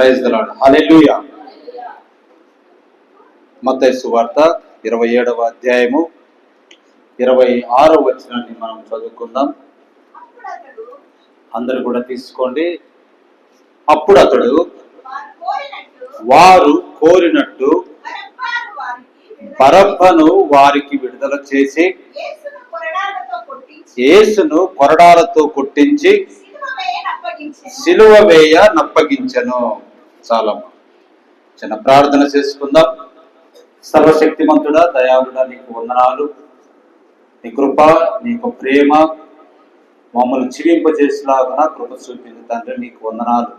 Praise దలాడు హల్లెలూయా మత్తయి సువార్త ఇరవై ఏడవ అధ్యాయము ఇరవై ఆరో వచనాన్ని మనం చదువుకుందాం. అందరు కూడా తీసుకోండి. అప్పుడు అతడు వారు కోరినట్టు బరబ్బాను వారికి విడుదల చేసి యేసును కొరడాలతో కొట్టించి. సిలువ వేయ నప్పగించను. చాలమ్మ చిన్న ప్రార్థన చేసుకుందాం. సర్వశక్తిమంతుడా దయాళుడా నీకు వందనాలు. నీ కృప నీకు ప్రేమ మమ్మల్ని చిరింపజేసేలాగా కృప చూపింది తండ్రి నీకు వందనాలు.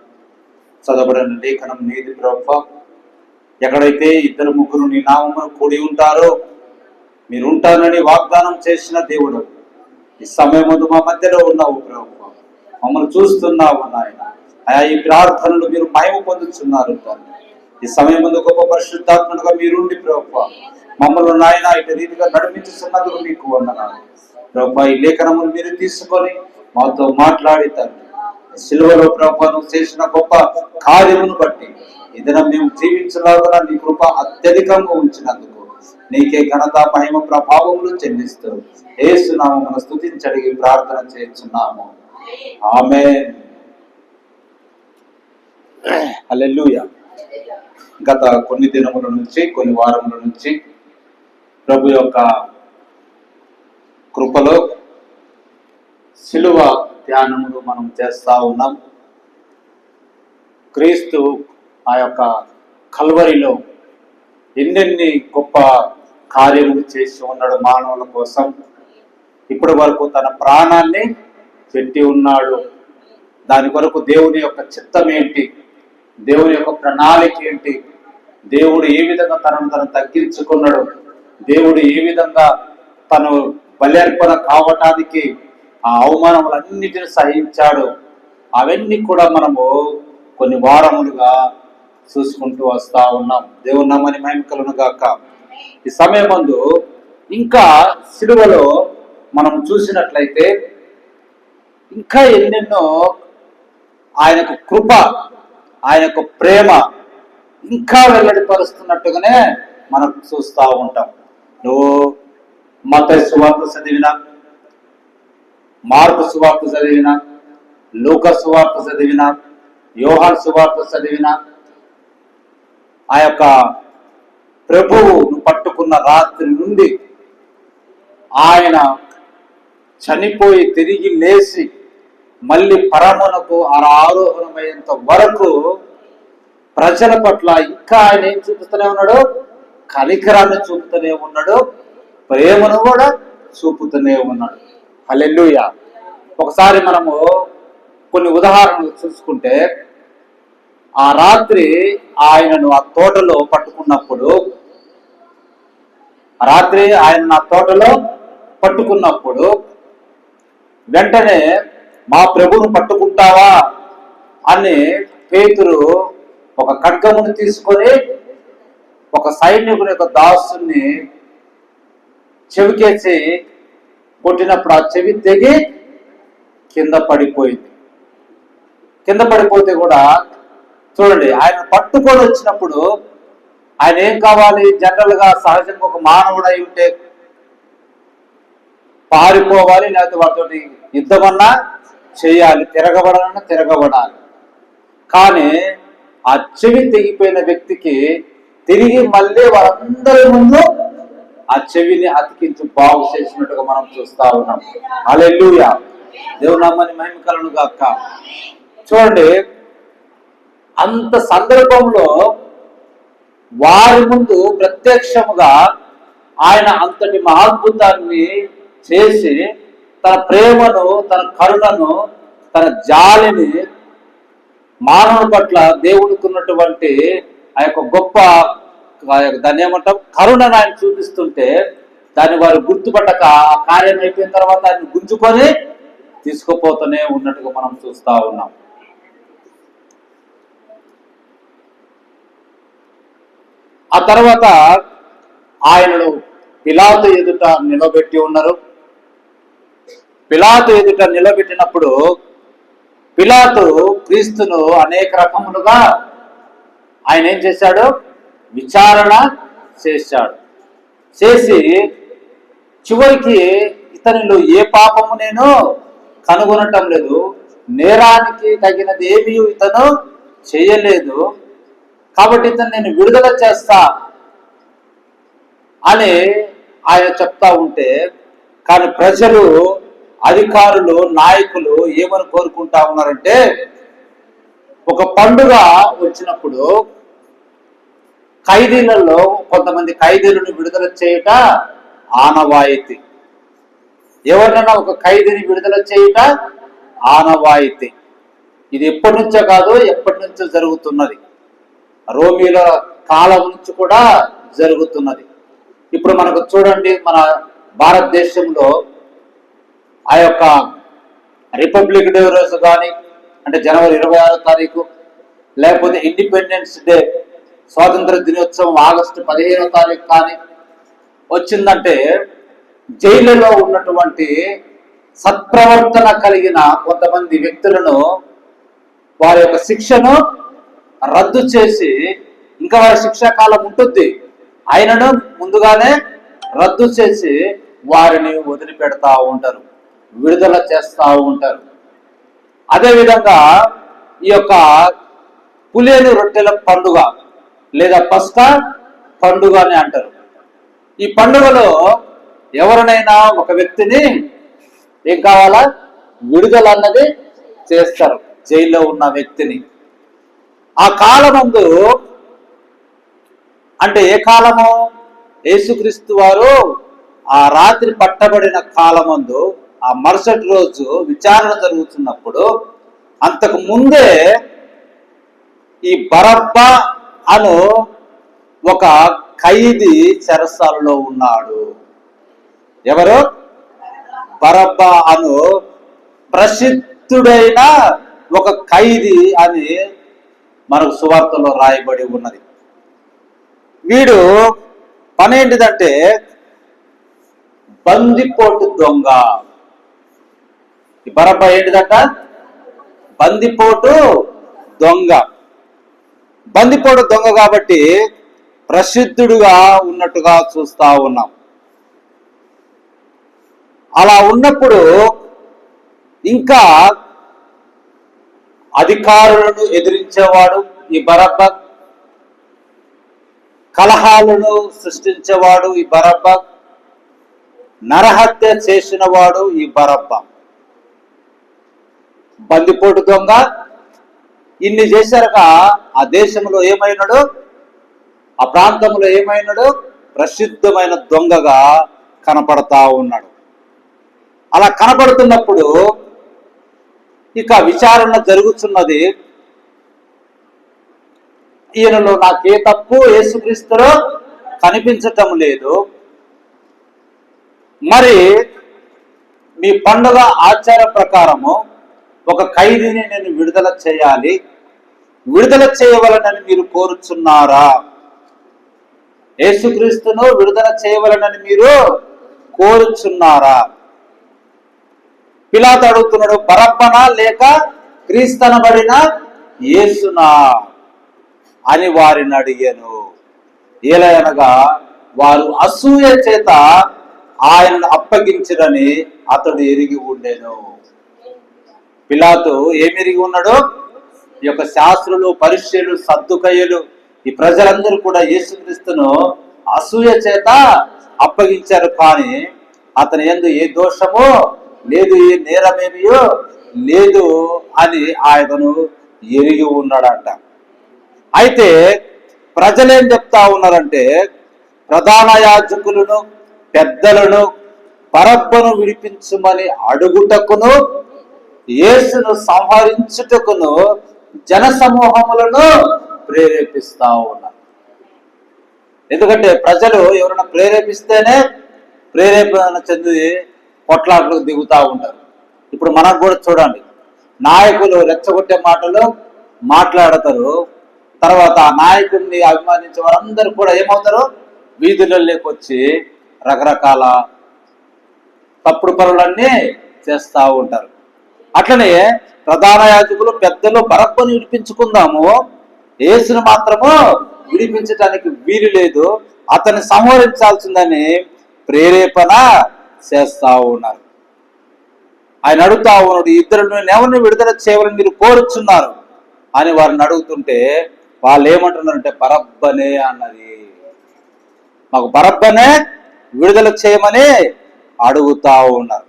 చదవబడిన లేఖనం నీది ప్రభ. ఎక్కడైతే ఇద్దరు ముగ్గురు నీ నామమును కూడి ఉంటారో మీరు ఉంటానని వాగ్దానం చేసిన దేవుడు. ఈ సమయం ముందు మా మధ్యలో ఉన్నావు ప్రభు. మమ్మల్ని చూస్తున్నావు నాయన. ఆయా ఈ ప్రార్థనలు మీరు మయము పొందుతున్నారు ఈ సమయం ముందు గొప్ప పరిశుద్ధాత్మలుగా మీరుండి ప్రభు. మమ్మల్ని నాయన ఇటు రీతిగా నడిపించుతున్నందుకు మీకు వందనాలు. ప్రభు ఈ లేఖనములు మీరు తీసుకొని మాతో మాట్లాడి తండ్రి. సిలువలో ప్రభు చేసిన గొప్ప కార్యమును బట్టి ఈ మేము జీవించలాగా నీ కృప అత్యధికంగా ఉంచినందుకు నీకే ఘనత మహిమ ప్రభావములు చెల్లిస్తూ ఏసునామమును స్థుతించడిగి ప్రార్థన చేస్తున్నాము. ఆమె అల్లెల్లుయ గత కొన్ని దినముల నుంచి కొన్ని వారముల నుంచి ప్రభు యొక్క కృపలో సిలువ ధ్యానములు మనం చేస్తా ఉన్నాం. క్రీస్తు ఆ యొక్క కల్వరిలో ఎన్నెన్ని గొప్ప కార్యములు చేసి ఉన్నాడు మానవుల కోసం. ఇప్పటి వరకు తన ప్రాణాన్ని పెట్టి ఉన్నాడు. దాని కొరకు దేవుని యొక్క చిత్తం ఏంటి దేవుని యొక్క ప్రణాళిక ఏంటి? దేవుడు ఏ విధంగా తనను తను తగ్గించుకున్నాడు? దేవుడు ఏ విధంగా తను బలర్పణ కావటానికి ఆ అవమానములన్నిటిని సహించాడు? అవన్నీ కూడా మనము కొన్ని వారములుగా చూసుకుంటూ వస్తా ఉన్నాం. దేవుని నమ్మని మహిమకలను గాక. ఈ సమయం ముందు ఇంకా సిలువలో మనం చూసినట్లయితే ఇంకా ఎన్నెన్నో ఆయనకు కృప ఆయన యొక్క ప్రేమ ఇంకా వెల్లడిపరుస్తున్నట్టుగానే మనం చూస్తూ ఉంటాం. నువ్వు మత సువార్త చదివినా మార్పు సువార్త చదివినా లూక సువార్త చదివినా యోహాన్ సువార్త చదివినా ఆ యొక్క ప్రభువును పట్టుకున్న రాత్రి నుండి ఆయన చనిపోయి తిరిగి లేచి మళ్ళీ పరమునకు ఆరోహణమయ్యేంత వరకు ప్రజల పట్ల ఇంకా ఆయన ఏం చూపుతూనే ఉన్నాడు? కనికరాన్ని చూపుతూనే ఉన్నాడు. ప్రేమను కూడా చూపుతూనే ఉన్నాడు. అల్లెల్లుయ ఒకసారి మనము కొన్ని ఉదాహరణలు చూసుకుంటే ఆ రాత్రి ఆయనను ఆ తోటలో పట్టుకున్నప్పుడు ఆ రాత్రి ఆయన ఆ తోటలో పట్టుకున్నప్పుడు వెంటనే మా ప్రభును పట్టుకుంటావా? అని పేతురు ఒక ఖడ్గమును తీసుకొని ఒక సైనికుని యొక్క దాసుని చెవికేసి కొట్టినప్పుడు ఆ చెవి తెగి కింద పడిపోయింది. కింద పడిపోతే కూడా చూడండి ఆయన పట్టుకొని వచ్చినప్పుడు ఆయన ఏం కావాలి? జనరల్గా సహజంగా ఒక మానవుడు అయి ఉంటే పారిపోవాలి లేకపోతే వాటితోటి యుద్ధమన్నా చేయాలి. తిరగబడాలన్నా తిరగబడాలి. కానీ ఆ చెవి తెగిపోయిన వ్యక్తికి తిరిగి మళ్ళీ వారందరి ముందు ఆ చెవిని అతికించి బాగు చేసినట్టుగా మనం చూస్తా ఉన్నాం. అలెలుయ దేవునామని మహిమకలను గాక. చూడండి అంత సందర్భంలో వారి ముందు ప్రత్యక్షముగా ఆయన అంతటి మహాద్భుతాన్ని చేసి తన ప్రేమను తన కరుణను తన జాలిని మానవుని పట్ల దేవుడికి ఉన్నటువంటి ఆ యొక్క గొప్ప ఆ యొక్క దాన్ని ఏమంటాం? కరుణను ఆయన చూపిస్తుంటే దాన్ని వారు గుర్తుపట్టక ఆ కార్యం అయిపోయిన తర్వాత ఆయన గుంజుకొని తీసుకుపోతూనే ఉన్నట్టుగా మనం చూస్తా ఉన్నాం. ఆ తర్వాత ఆయనను పిలాతు ఎదుట నిలబెట్టి ఉన్నారు. పిలాతు ఎదుట నిలబెట్టినప్పుడు పిలాతు క్రీస్తును అనేక రకములుగా ఆయన ఏం చేశాడు? విచారణ చేశాడు. చేసి చివరికి ఇతనిలో ఏ పాపము నేను కనుగొనటం లేదు. నేరానికి తగినది ఏమీ ఇతను చేయలేదు. కాబట్టి ఇతను నేను విడుదల చేస్తా అని ఆయన చెప్తా ఉంటే కానీ ప్రజలు అధికారులు నాయకులు ఏమని కోరుకుంటా ఉన్నారంటే ఒక పండుగ వచ్చినప్పుడు ఖైదీలలో కొంతమంది ఖైదీలను విడుదల చేయుట ఆనవాయితీ. ఎవరినైనా ఒక ఖైదీని విడుదల చేయుట ఆనవాయితీ. ఇది ఎప్పటి నుంచో కాదు ఎప్పటి నుంచో జరుగుతున్నది. రోమిల కాలం నుంచి కూడా జరుగుతున్నది. ఇప్పుడు మనకు చూడండి మన భారతదేశంలో ఆ యొక్క రిపబ్లిక్ డే రోజు కానీ అంటే జనవరి ఇరవై ఆరో తారీఖు లేకపోతే ఇండిపెండెన్స్ డే స్వాతంత్ర దినోత్సవం ఆగస్టు పదిహేనో తారీఖు కానీ వచ్చిందంటే జైలులో ఉన్నటువంటి సత్ప్రవర్తన కలిగిన కొంతమంది వ్యక్తులను వారి యొక్క శిక్షను రద్దు చేసి ఇంకా వారి శిక్షాకాలం ఉంటుంది. ఆయనను ముందుగానే రద్దు చేసి వారిని వదిలిపెడతా ఉంటారు. విడుదల చేస్తూ ఉంటారు. అదేవిధంగా ఈ యొక్క పులేని రొట్టెల పండుగ లేదా పస్కా పండుగ అని అంటారు. ఈ పండుగలో ఎవరినైనా ఒక వ్యక్తిని ఏం కావాలా? విడుదల అన్నది చేస్తారు. జైల్లో ఉన్న వ్యక్తిని. ఆ కాలమందు అంటే ఏ కాలము? యేసుక్రీస్తు వారు ఆ రాత్రి పట్టబడిన కాలమందు ఆ మరుసటి రోజు విచారణ జరుగుతున్నప్పుడు అంతకు ముందే ఈ బరప్ప అను ఒక ఖైదీ చెరసాలలో ఉన్నాడు. ఎవరు? బరబ్బ అను ప్రసిద్ధుడైన ఒక ఖైదీ అని మనకు సువార్తలో రాయబడి ఉన్నది. వీడు పని ఏంటిదంటే బందిపోటు దొంగ. ఈ బరబ్బ ఏంటిదంట? బందిపోటు దొంగ. బందిపోటు దొంగ కాబట్టి ప్రసిద్ధుడుగా ఉన్నట్టుగా చూస్తా ఉన్నాం. అలా ఉన్నప్పుడు ఇంకా అధికారులను ఎదిరించేవాడు ఈ బరబ్బ కలహాలను సృష్టించేవాడు ఈ బరబ్బ నరహత్య చేసినవాడు ఈ బరబ్బ బందిపోటు దొంగ. ఇన్ని చేశారక ఆ దేశంలో ఏమైనాడు? ఆ ప్రాంతంలో ఏమైనాడు? ప్రసిద్ధమైన దొంగగా కనపడతా ఉన్నాడు. అలా కనపడుతున్నప్పుడు ఇక విచారణ జరుగుతున్నది. ఈయనలో నాకే తప్పు యేసుక్రీస్తులో కనిపించటం లేదు. మరి మీ పండుగ ఆచార ప్రకారము ఒక ఖైదీని నేను విడుదల చేయాలి. విడుదల చేయవలనని మీరు కోరుచున్నారా? యేసుక్రీస్తును విడుదల చేయవలనని మీరు కోరుచున్నారా? పిలాత్ అడుగుతున్నాడు బరబ్బనా లేక క్రీస్తనబడిన యేసునా? అని వారిని అడిగాను. ఏలయనగా వారు అసూయ చేత ఆయనను అప్పగించడని అతడు ఎరిగి ఉండేను. పిలాతు ఏమి ఎరిగి ఉన్నాడు? ఈ యొక్క శాస్త్రులు పరిచయులు సద్దుకయ్యలు ఈ ప్రజలందరూ కూడా యేసుక్రీస్తును అసూయ చేత అప్పగించారు. కానీ అతని ఎందు ఏ దోషము లేదు ఏ నేరమేమియో లేదు అని ఆయనను ఎరిగి ఉన్నాడంట. అయితే ప్రజలేం చెప్తా ఉన్నారంటే ప్రధాన యాజకులను పెద్దలను పరబ్బను విడిపించమని అడుగుటకును యేసును సంహరించుటకును జన సమూహములను ప్రేరేపిస్తా ఉన్నారు. ఎందుకంటే ప్రజలు ఎవరైనా ప్రేరేపిస్తేనే ప్రేరేపణ చెంది కొట్లాటలకు దిగుతా ఉంటారు. ఇప్పుడు మనకు కూడా చూడండి నాయకులు రెచ్చగొట్టే మాటలు మాట్లాడతారు. తర్వాత ఆ నాయకుడిని అభిమానించే వారందరూ కూడా ఏమవుతారు? వీధులలోకి వచ్చి రకరకాల తప్పుడు పనులన్నీ చేస్తూ ఉంటారు. అట్లనే ప్రధాన యాజకులు పెద్దలు బరబ్బను విడిపించుకుందాము. యేసును మాత్రము విడిపించటానికి వీలు లేదు. అతన్ని సంహరించాల్సిందని ప్రేరేపణ చేస్తా ఉన్నారు. ఆయన అడుగుతా ఉన్నాడు ఇద్దరు ఎవరిని విడుదల చేయవని మీరు కోరుచున్నారు? అని వారిని అడుగుతుంటే వాళ్ళు ఏమంటున్నారంటే బరబ్బనే అన్నది. మాకు బరబ్బనే విడుదల చేయమని అడుగుతా ఉన్నారు.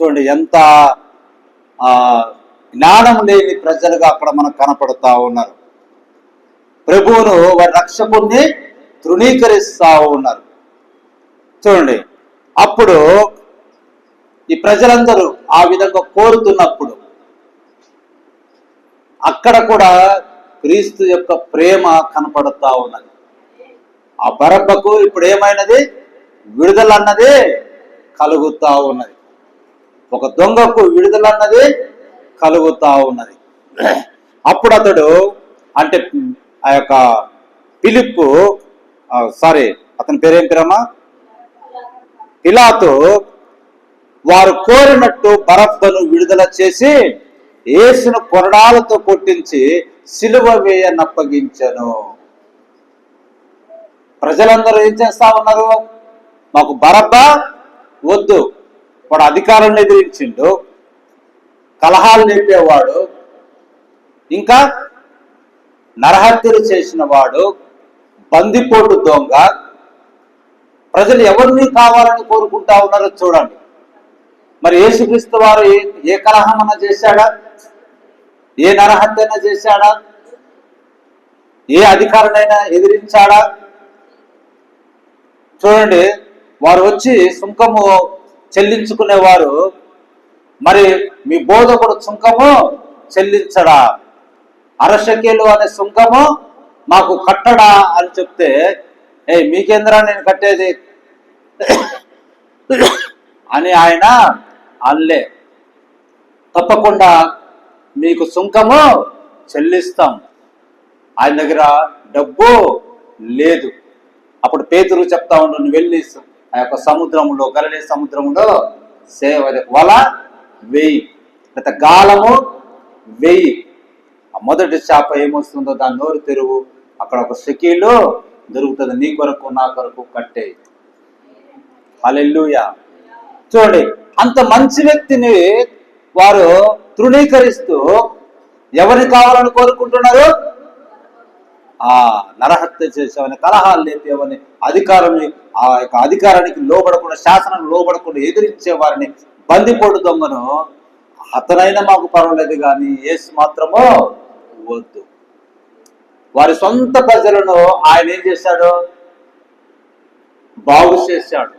చూడండి ఎంత జ్ఞానం లేని ప్రజలుగా అక్కడ మనకు కనపడతా ఉన్నారు. ప్రభువును వారి రక్షకుణ్ణి తృణీకరిస్తా ఉన్నారు. చూడండి అప్పుడు ఈ ప్రజలందరూ ఆ విధంగా కోరుతున్నప్పుడు అక్కడ కూడా క్రీస్తు యొక్క ప్రేమ కనపడతా ఉన్నది. ఆ బరబ్బకు ఇప్పుడు ఏమైనది? విడుదల అన్నది కలుగుతా ఉన్నది. ఒక దొంగకు విడుదలన్నది కలుగుతా ఉన్నది. అప్పుడు అతడు అంటే ఆ యొక్క పిలుపు సారీ అతని పేరేం పేరమ్మా? ఇలాతో వారు కోరినట్టు బరఫ్ను విడుదల చేసి యేసును కొరడాలతో కొట్టించి సిలువ వేయనప్పగించను. ప్రజలందరూ ఏం చేస్తా ఉన్నారు? మాకు బరబ్బ వద్దు. వాడు అధికారాన్ని ఎదిరించిండు కలహాలు నేర్పేవాడు ఇంకా నరహత్యలు చేసిన వాడు బందిపోటు దొంగ. ప్రజలు ఎవరిని కావాలని కోరుకుంటా ఉన్నారో చూడండి. మరి యేసుక్రీస్తు వారు ఏ ఏ కలహమన్నా చేశాడా? ఏ నరహత్యైనా చేశాడా? ఏ అధికారనైనా ఎదిరించాడా? చూడండి వారు వచ్చి సుంకము చెల్లించుకునేవారు. మరి మీ బోధకుడు సుంకము చెల్లించడా? అరశకేలు అనే సుంకము మాకు కట్టడా అని చెప్తే ఏ మీకేంద్రా నేను కట్టేది? అని ఆయన అల్లే తప్పకుండా మీకు సుంకము చెల్లిస్తాం. ఆయన దగ్గర డబ్బు లేదు. అప్పుడు పేతురు చెప్తా ఉండు నువ్వు వెళ్ళి ఆ యొక్క సముద్రములో గలలే సముద్రములో సేవ వల వెయ్యి గత గాలము వెయ్యి ఆ మొదటి చేప ఏమొస్తుందో దాని నోరు తెరువు. అక్కడ ఒక షకీలు దొరుకుతుంది. నీ కొరకు నా కొరకు కట్టే. అలెల్లుయా చూడండి అంత మంచి వ్యక్తిని వారు తృణీకరిస్తూ ఎవరిని కావాలని కోరుకుంటున్నారు? ఆ నరహత్య చేసేవని కలహాలు లేపేవని అధికారం ఆ యొక్క అధికారానికి లోబడకుండా శాసనం లోబడకుండా ఎదిరించే వారిని బందిపోటు దొంగను అతనైనా మాకు పర్వాలేదు కానీ ఏసు మాత్రమో వద్దు. వారి సొంత ప్రజలను ఆయన ఏం చేశాడు? బాగు చేశాడు.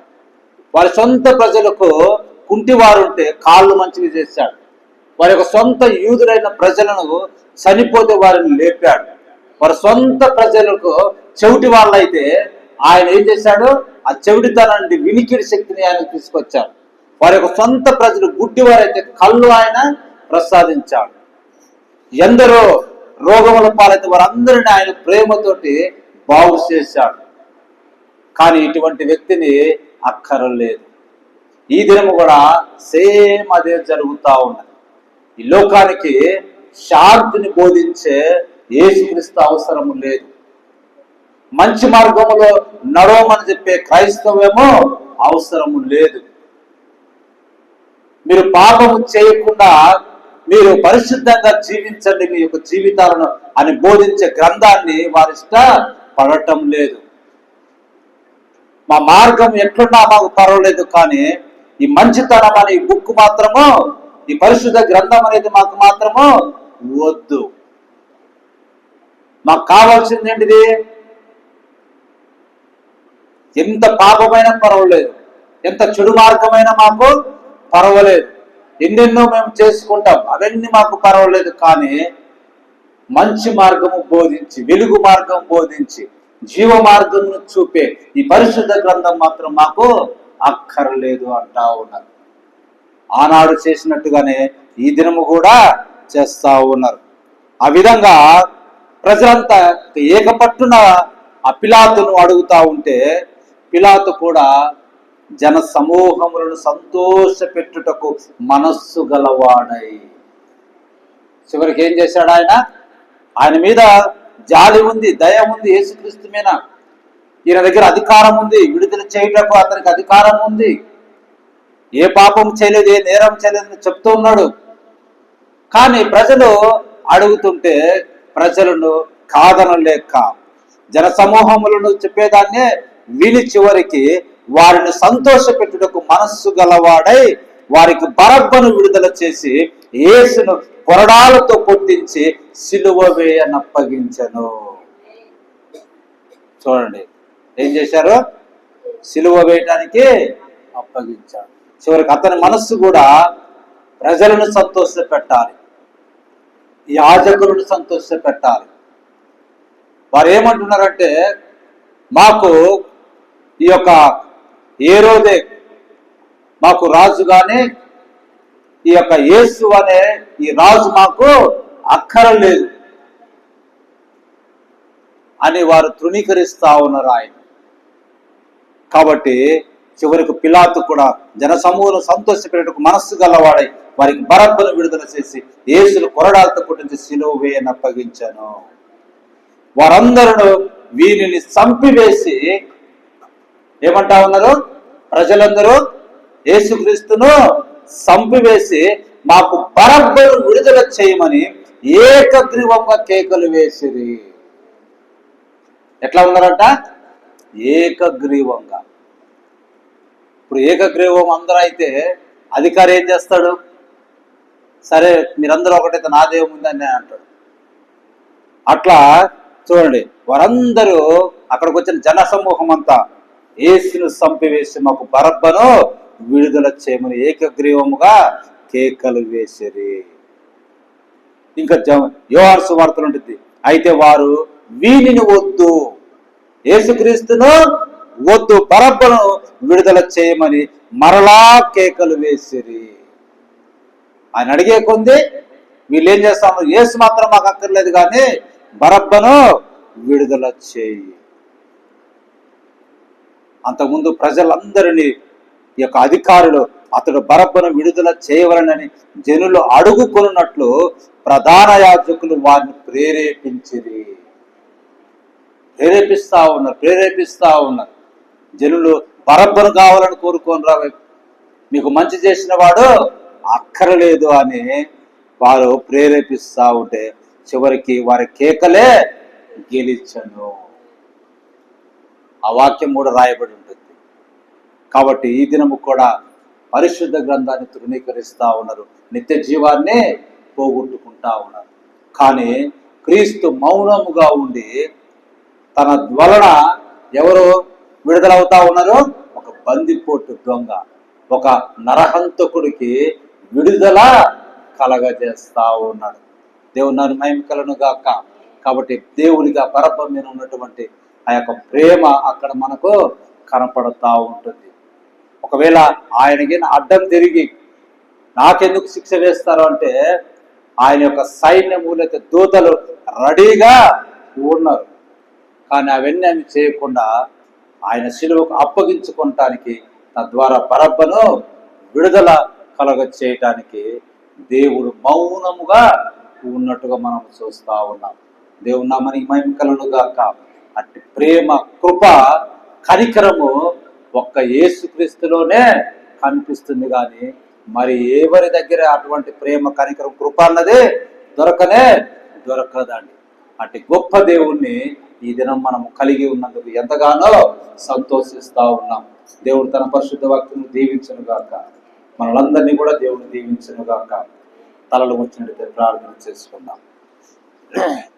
వారి సొంత ప్రజలకు కుంటివారుంటే కాళ్ళు మంచివి చేశాడు. వారి యొక్క సొంత యూదులైన ప్రజలను చనిపోతే వారిని లేపాడు. వారి సొంత ప్రజలకు చెవిటి వాళ్ళైతే ఆయన ఏం చేశాడు? ఆ చెవిటితనండి వినికిడి శక్తిని ఆయన తీసుకొచ్చాడు. వారి యొక్క సొంత ప్రజలు గుడ్డివారైతే కళ్ళు ఆయన ప్రసాదించాడు. ఎందరో రోగముల పాలైతే వారందరిని ఆయన ప్రేమతోటి బాగు చేశాడు. కానీ ఇటువంటి వ్యక్తిని అక్కరలేదు. ఈ దినము కూడా సేమ్ అదే జరుగుతూ ఉన్నది. ఈ లోకానికి శాంతిని బోధించే ఏసుక్రీస్తు అవసరము లేదు. మంచి మార్గములో నడవమని చెప్పే క్రైస్తవేమో అవసరము లేదు. మీరు పాపము చేయకుండా మీరు పరిశుద్ధంగా జీవించండి మీ యొక్క జీవితాలను అని బోధించే గ్రంథాన్ని వారిష్ట పడటం లేదు. మా మార్గం ఎట్లున్నా మాకు పర్వాలేదు కానీ ఈ మంచితనం అనే బుక్ మాత్రము ఈ పరిశుద్ధ గ్రంథం అనేది మాకు మాత్రము వద్దు. మాకు కావాల్సింది ఏంటిది? ఎంత పాపమైన పర్వాలేదు. ఎంత చెడు మార్గమైనా మాకు పర్వాలేదు. ఎన్నెన్నో మేము చేసుకుంటాం. అవన్నీ మాకు పర్వాలేదు కానీ మంచి మార్గము బోధించి వెలుగు మార్గం బోధించి జీవ మార్గమును చూపే ఈ పరిశుద్ధ గ్రంథం మాత్రం మాకు అక్కర్లేదు అంటా ఉన్నారు. ఆనాడు చేసినట్టుగానే ఈ దినము కూడా చేస్తా ఉన్నారు. ఆ విధంగా ప్రజలంతా ఏకపట్టున ఆ పిలాతును అడుగుతా ఉంటే పిలాతు కూడా జన సమూహములను సంతోష పెట్టుటకు మనస్సు గలవాడై. చివరికి ఏం చేశాడు ఆయన? ఆయన మీద జాలి ఉంది దయ ఉంది యేసుక్రీస్తు మీద. ఈయన దగ్గర అధికారం ఉంది విడుదల చేయుటకు అతనికి అధికారం ఉంది. ఏ పాపం చేయలేదు ఏ నేరం చేయలేదని చెప్తూ ఉన్నాడు. కానీ ప్రజలు అడుగుతుంటే ప్రజలను కాదనలేక జన సమూహములను చెప్పేదాన్నే విని చివరికి వారిని సంతోషపెట్టుటకు మనస్సు గలవాడై వారికి బరబ్బను విడుదల చేసి యేసును కొరడాలతో కొట్టించి సిలువ వేయనప్పగించను చూడండి ఏం చేశారు? సిలువ వేయటానికి అప్పగించాడు చివరికి అతని మనస్సు కూడా ప్రజలను సంతోష పెట్టాలి యాజకులను సంతోష పెట్టాలి వారు ఏమంటున్నారంటే మాకు ఈ యొక్క ఏ రోజే మాకు రాజు కానీ ఈ యొక్క యేసు అనే ఈ రాజు మాకు అక్కరలేదు అని వారు తృణీకరిస్తా ఉన్నారు ఆయన. కాబట్టి చివరికి పిలాతు కూడా జనసమూహం సంతోషపెట్టుకు మనస్సు గలవాడై వారికి బరబ్బను విడుదల చేసి యేసును కొరడాలతో కొట్టించి సిలువ వేయని అప్పగించాను. వారందరూ వీరిని చంపివేసి ఏమంటా ఉన్నారు? ప్రజలందరూ యేసుక్రీస్తును చంపివేసి మాకు బరబ్బను విడుదల చేయమని ఏకగ్రీవంగా కేకలు వేసిరి. ఎట్లా ఉన్నారంట? ఏకగ్రీవంగా. ఇప్పుడు ఏకగ్రీవం అందరూ అయితే అధికారి ఏం చేస్తాడు? సరే మీరందరూ ఒకటైతే నా దేవం ఉందని నేను అంటాడు అట్లా చూడండి వారందరూ అక్కడికి వచ్చిన జన సమూహం అంతా ఏసును సంపివేసి మాకు బరబ్బను విడుదల చేయమని ఏకగ్రీవముగా కేకలు వేసిరి. ఇంకా యోహార్ సువార్తలు ఉంటుంది అయితే వారు వీనిని వద్దు. ఏసుక్రీస్తును వద్దు బరబ్బను విడుదల చేయమని మరలా కేకలు వేసిరి. ఆయన అడిగే కొంది వీళ్ళు ఏం చేస్తాము ఏసు మాత్రం మాకు అక్కర్లేదు కానీ బరబ్బను విడుదల చేయి. అంతకుముందు ప్రజలందరినీ ఈ యొక్క అధికారులు అతడు బరబ్బను విడుదల చేయవలనని జనులు అడుగుకొనున్నట్లు ప్రధాన యాజకులు వారిని ప్రేరేపించిరి. ప్రేరేపిస్తా ఉన్నారు ప్రేరేపిస్తా ఉన్నారు. జనులు బరబ్బను కావాలని కోరుకోని రా మీకు మంచి చేసిన వాడు అక్కరలేదు అని వారు ప్రేరేపిస్తా ఉంటే చివరికి వారి కేకలే గెలిచను. ఆ వాక్యం కూడా రాయబడి ఉంటుంది. కాబట్టి ఈ దినము కూడా పరిశుద్ధ గ్రంథాన్ని తృణీకరిస్తూ ఉన్నారు. నిత్య జీవాన్ని పోగొట్టుకుంటా ఉన్నారు. కానీ క్రీస్తు మౌనముగా ఉండి తన వలన ఎవరు విడుదలవుతా ఉన్నారు? ఒక బందిపోటు దొంగ ఒక నరహంతకుడికి విడుదల కలగజేస్తా ఉన్నాడు దేవుని నన్ను మహిమకలను గాక. కాబట్టి దేవునిగా పరపం మీద ఉన్నటువంటి ఆ యొక్క ప్రేమ అక్కడ మనకు కనపడతా ఉంటుంది. ఒకవేళ ఆయనకి అడ్డం తిరిగి నాకెందుకు శిక్ష వేస్తారు అంటే ఆయన యొక్క సైన్యము లేకపోతే దూతలు రెడీగా ఉన్నారు. కానీ అవన్నీ ఆమె చేయకుండా ఆయన శిలువకు అప్పగించుకోవటానికి తద్వారా పరబ్బను విడుదల కలగ చేయటానికి దేవుడు మౌనముగా ఉన్నట్టుగా మనం చూస్తా ఉన్నాం. దేవుడు నా మనకి మహిమకలను గాక. అట్టి ప్రేమ కృప కనికరము ఒక్క యేసుక్రీస్తులోనే కనిపిస్తుంది కానీ మరి ఎవరి దగ్గర అటువంటి ప్రేమ కనికరం కృప అన్నది దొరకనే దొరకదండి. అటు గొప్ప దేవుణ్ణి ఈ దినం మనం కలిగి ఉన్నందుకు ఎంతగానో సంతోషిస్తా ఉన్నాం. దేవుడు తన పరిశుద్ధ భక్తులను దీవించను గాక. మనలందరినీ కూడా దేవుడు దీవించను గాక. తలలు వచ్చినట్టు ప్రార్థన చేసుకుందాం.